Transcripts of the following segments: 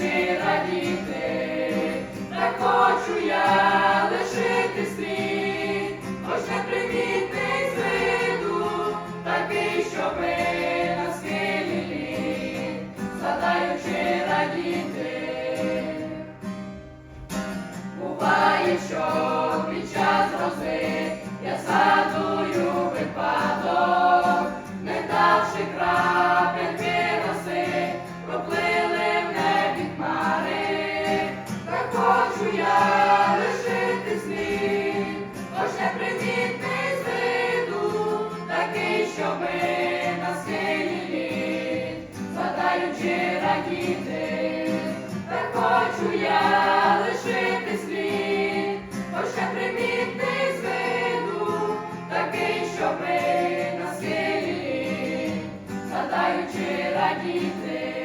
see. Радіти, так хочу я лишити слід, хоча примітний з виду, такий, щоби на силі, задаючи радіти.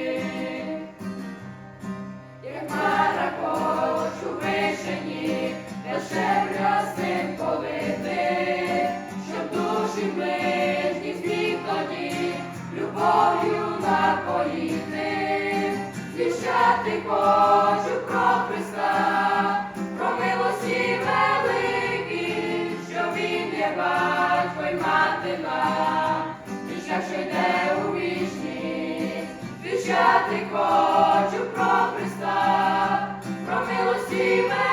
ти хочу про Христа, про милості що він є батько й мати нам, віща, що у вічність, віща ти хочу про Христа, про милості великі.